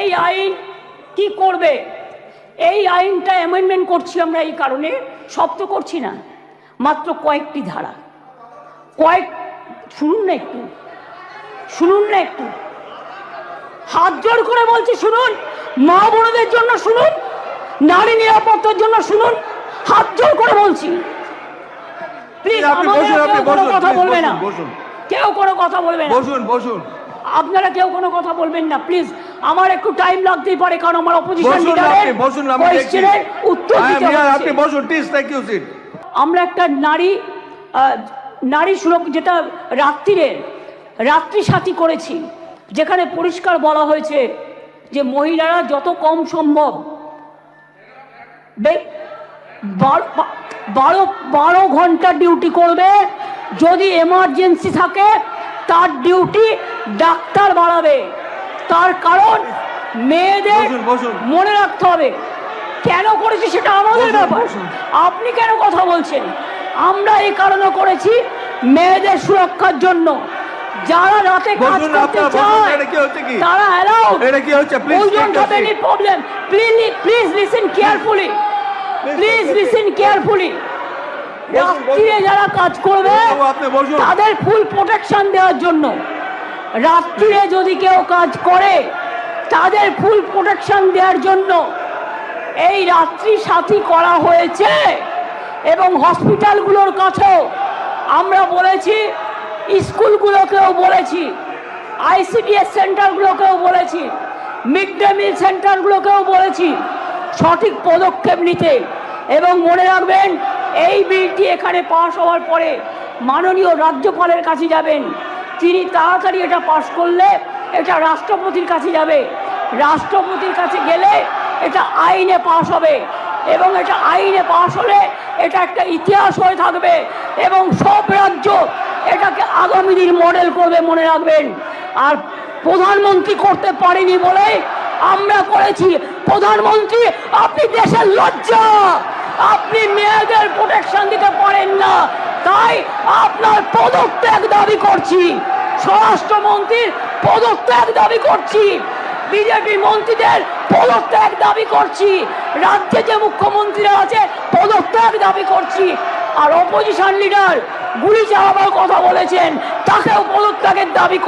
এই আইন কি করবে? এই আইনটা অ্যামেন্ডমেন্ট করছি আমরা এই কারণে সব তো করছি না মাত্র কয়েকটি ধারা। কয়েক শুনুন না একটু শুনুন না একটু। হাত জোর করে বলছি শুনুন মা বোনদের জন্য শুনুন নারী নিরাপত্তার জন্য শুনুন হাত জোর করে বলছি। প্লিজ কোনো কথা বলবে না। কেউ কোনো কথা বলবে না। বসুন বসুন। আপনারা কেউ কোনো কথা বলবেন না প্লিজ আমার একটু টাইম লাগতেই পারে কারণ আমার অপোজিশন উত্তর দিতে আপনি বসুন প্লিজ ইউ সিট আমরা একটা নারী নারী সুরক্ষা যেটা রাত্রিরে রাত্রি সাথী করেছি যেখানে পরিষ্কার বলা হয়েছে যে মহিলারা যত কম সম্ভব বারো বারো ঘণ্টা ডিউটি করবে যদি এমার্জেন্সি থাকে তার ডিউটি ডাক্তার বাড়াবে। তার কারণ মেয়েদের। মনে রাখতে হবে কেন করেছি সেটা আমাদের ব্যাপার। আপনি কেন কথা বলছেন আমরা এই কারণে করেছি মেয়েদের সুরক্ষার জন্য যারা রাতে কাজ করতে চায়? তারা অ্যালাউড এটা কি হচ্ছে? Please problem. Please, please listen carefully. Please take your listen carefully. বসুন, রাত্রিরে যারা কাজ করবে তাদের ফুল প্রোটেকশন দেওয়ার জন্য রাত্রিরে যদি কেউ কাজ করে, তাদের ফুল প্রোটেকশন দেওয়ার জন্য এই রাত্রি সাথী করা হয়েছে এবং হসপিটালগুলোর কাছেও আমরা বলেছি, স্কুলগুলোকেও বলেছি আইসিডিএস সেন্টারগুলোকেও বলেছি, মিড ডে মিল সেন্টারগুলোকেও বলেছি, সঠিক পদক্ষেপ নিতে। এবং মনে রাখবেন, এই বিলটি এখানে পাশ হওয়ার পরে মাননীয় রাজ্যপালের কাছে যাবেন। তিনি তাড়াতাড়ি এটা পাশ করলে এটা রাষ্ট্রপতির কাছে যাবে। রাষ্ট্রপতির কাছে গেলে এটা আইনে পাশ হবে এবং এটা আইনে পাশ হলে এটা একটা ইতিহাস হয়ে থাকবে এবং সব রাজ্য এটাকে আগামী দিন মডেল করবে মনে রাখবেন। আর প্রধানমন্ত্রী করতে পারেনি বলে আমরা করেছি। প্রধানমন্ত্রী, আপনি দেশের লজ্জা! আপনি মেয়েদের প্রোটেকশন দিতে পারেন না। তাই আপনার পদত্যাগ দাবি করছি। স্বরাষ্ট্রমন্ত্রীর পদত্যাগ দাবি করছি। বিজেপি মন্ত্রীদের পদত্যাগ দাবি করছি। রাজ্যে যে মুখ্যমন্ত্রীরা আছে, পদত্যাগ দাবি করছি। আর অপোজিশন লিডার গুলি চালাবার কথা বলেছেন, তাকেও পদত্যাগের দাবি